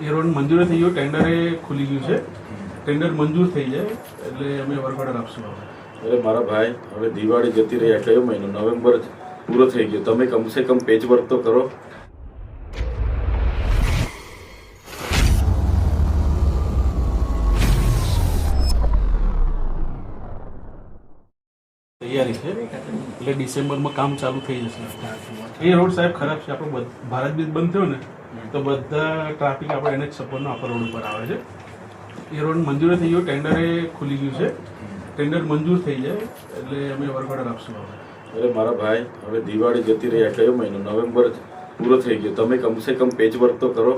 એ road મંજૂર થઈ ગયો ટેન્ડર એ ખુલી ગયું છે. ટેન્ડર મંજૂર થઈ જાય એટલે અમે વર્ક ઓર્ડર આપશું અરે મારા ભાઈ હવે દિવાળી જતી રહી આ કયો મહિનો? નવેમ્બર જ પૂરો થઈ ગયો. તમે કમસે કમ પેચ વર્ક તો કરો. તૈયારી છે. એટલે ડિસેમ્બરમાં કામ ચાલુ થઈ જશે. એ રોડ સાહેબ ખરાબ છે. આપણો ભારત બીજ બંધ થયો ને તો બધા ટ્રાફિક આપણે એને સપોર્ટનો આપણા રોડ ઉપર આવે છે. એ રોડ મંજૂર થઈ ગયો ટેન્ડરે ખુલી ગયું છે. ટેન્ડર મંજૂર થઈ જાય એટલે અમે વર્ક ઓર્ડર આપશું હવે. અરે મારા ભાઈ હવે દિવાળી જતી રહ્યા કયો મહિનો? નવેમ્બર પૂરો થઈ ગયો. તમે કમસે કમ પેચ વર્ક તો કરો.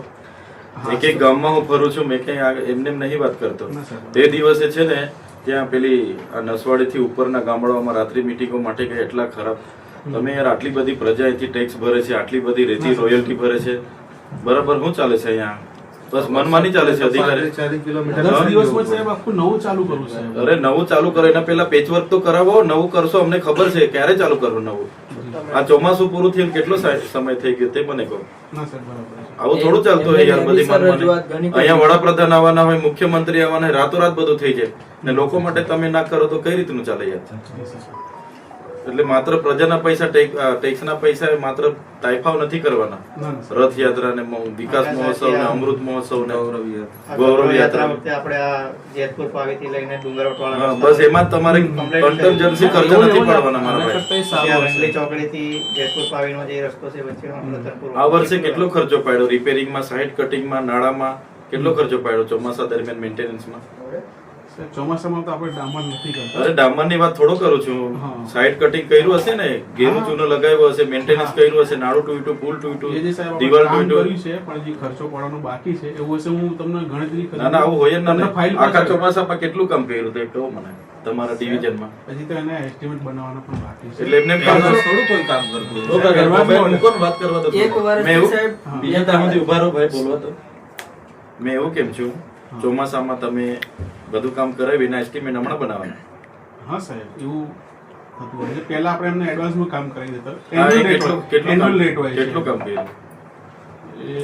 એક એક ગામમાં હું ફરું છું મેં ક્યાંય એમને નહીં વાત કરતો. તે દિવસે છે ને ત્યાં પેલી આ નસવાડીથી ઉપરના ગામડાઓમાં રાત્રિ મિટિંગો માટે કે એટલા ખરાબ. તમે યાર આટલી બધી પ્રજા અહીંથી ટેક્સ ભરે છે આટલી બધી રેતી રોયલ્ટી ભરે છે. બરાબર શું ચાલે છે અહીંયા? બસ મનમાની ચાલે છે અધિકારી? દસ દિવસમાં સાહેબ આખું નવું ચાલુ કરવું અરે નવું ચાલુ કરો એના પેલા પેચવર્ક તો કરાવો નવું કરશો અમને ખબર છે ક્યારે ચાલુ કરો નવું? આ ચોમાસું પૂરું થયું કેટલો સમય થઈ ગયો તે મને કહો. ના સાહેબ બરાબર છે. આવું થોડું ચાલતું હોય યાર બધી. અહીંયા વડાપ્રધાન આવવાના હોય મુખ્યમંત્રી આવવાના હોય રાતોરાત બધું થઈ જાય. ને લોકો માટે તમે ના કરો તો કઈ રીતનું ચાલે યાર? એટલે માત્ર પ્રજાના પૈસા ટેક્સના પૈસા માત્ર તાઇફાવ નથી કરવાના. રથયાત્રા ને વિકાસ મહોત્સવ ને અમૃત મહોત્સવ ને ગૌરવ યાત્રા યાત્રા આપણે આ જેતપુર પાવીથી લઈને ડુંગરવટવાળા બસ એમાં તમારે કન્ટરજન્સી ખર્ચો નથી પડવાના મારા ભાઈ. ચોકડીથી જેતપુર પાવીનો જે રસ્તો છે વચ્ચેનો આ વર્ષે કેટલો ખર્ચો પાડ્યો? રિપેરિંગમાં સાઇડ કટિંગમાં નાળામાં કેટલો ખર્ચો પાડ્યો ચોમાસા દરમિયાન મેન્ટેનન્સમાં સાહેબ, ચોમાસામાં તો આપણે ડામર નથી કરતા. અરે ડામરની વાત થોડો કરું છું. સાઈડ કટિંગ કર્યું હશે ને? ઘેરું હા. ચૂનો લગાવ્યો હશે મેન્ટેનન્સ કર્યું હશે નાળું ટૂટ્યું પુલ આપણે દિવાલ ટૂટ્યું છે પણ જે ખર્ચો પડવાનો બાકી છે એવું હશે હું તમને ગણતરી કરી ના ના આવું હોય જ ના ને. ફાઇલ આખા ચોમાસામાં કેટલું કામ કર્યું તે કહો મને તમારા ડિવિઝનમાં પછી તો એના એસ્ટિમેટ બનાવવાનો પણ બાકી છે. એટલે એમને થોડું કોઈ કામ કરતું તો કરવા ને વાત કરવા તો એક વાર મેં સાહેબ બીજા સુધી ઊભા રહો ભાઈ બોલવા તો. મેં એવું કેમ છું? ચોમાસામાં તમે બધું કામ કરાવી એના એસ્ટિમેટ હમણાં બનાવવાના. હા સાહેબ એવું થતું હોય પહેલા આપણે એમને એડવાન્સમાં કામ કરી દેતા. હા, એ Annual rate કેટલું કેટલું Annual હોય કેટલું કામ કર્યું?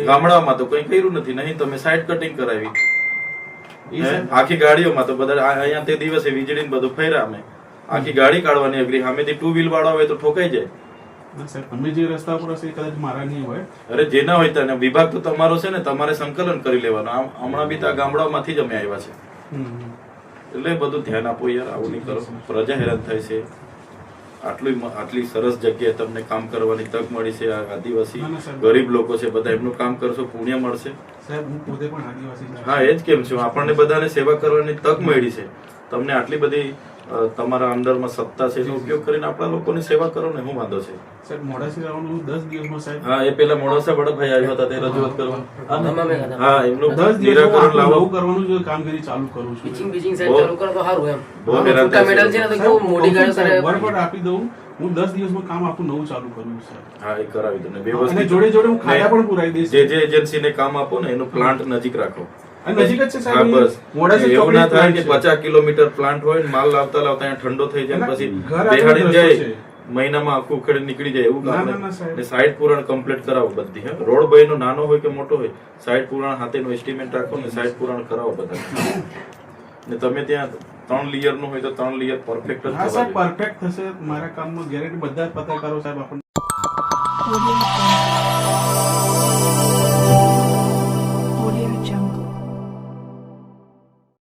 ગામડામાં તો કઈ કર્યું નથી. નહીં તમે સાઈડ કટિંગ કરાવી. આખી ગાડીઓમાં તો બધા અહીંયા તે દિવસે વીજળી બધું ફેર્યા અમે. આખી ગાડી કાઢવાની અઘરી. સામેથી ટુ વ્હીલ વાળા હોય તો ઠોકાઈ જાય. તમે જે રસ્તા પર હશે કદાચ મારા નહીં હોય. અરે જે ના હોય તને. વિભાગ તો તમારો છે ને તમારે સંકલન કરી લેવાનું. હમણાં બી તો આ ગામડાઓમાંથી જ અમે આવ્યા છે. એટલે બધું ધ્યાન આપો યાર આવું નહીં કરો. પ્રજા હેરાન થાય છે. આટલી આટલી સરસ જગ્યાએ તમને કામ કરવાની તક મળી છે આ આદિવાસી. ગરીબ લોકો છે બધા એમનું કામ કરશો પુણ્ય મળશે. હું એ જ કેમ છું? આપણને બધાને સેવા કરવાની તક મળી છે. તમને આટલી બધી તમારા અંડરમાં સત્તા છે એનો ઉપયોગ કરીને આપણા લોકોની સેવા કરો ને હું વાંધો છે? સર મોડાસી આવવાનું દસ દિવસમાં સાહેબ હા એ પેલા મોડાસા વડભાઈ આવ્યા હતા તે રજૂઆત કરવા. હા એમનું દસ દિવસમાં નિરાકરણ હું કરવાનું જે કામગીરી ચાલુ કરું છું. પિચિંગ બિચિંગ સાહેબ ચાલુ કરો તો સારું એમ. બહુ હેરાન છે મેડલ છે ને તો કેવું મોટી સાહેબ, કરે વર્ક આપી દઉં હું દસ દિવસમાં કામ આખું નવું ચાલુ કરું છું હા એ કરાવી દો ને બે વસ્તુ જોડે જોડે હું ખાતા પણ પુરાઈ દઈશ. જે જે એજન્સીને કામ આપો ને એનું પ્લાન્ટ નજીક રાખો. નજીક જ છે સાહેબ. બસ. મોડાસા એવું ના થાય કે ચોકડી plant છે. પચાસ કિલોમીટર પ્લાન્ટ હોય માલ લાવતા લાવતા ઠંડો થઈ જાય પછી જાય. મહિનામાં આખું ખેડ નીકળી જાય એવું કામ ના, ના. ને સાઈડ પુરાણ કમ્પ્લીટ કરાવો બધી હે. રોડ ભાઈ નો નાનો હોય કે મોટો હોય સાઈડ પુરાણ હાથેનો એસ્ટિમેટ રાખો ને સાઈડ પુરાણ કરાવો બધા. ને તમે ત્યાં ત્રણ લેયરનું હોય તો ત્રણ લેયર પરફેક્ટ જ હા સાહેબ પરફેક્ટ થશે. મારા કામમાં ગેરંટી બધા પત્રકારો સાહેબ આપણને.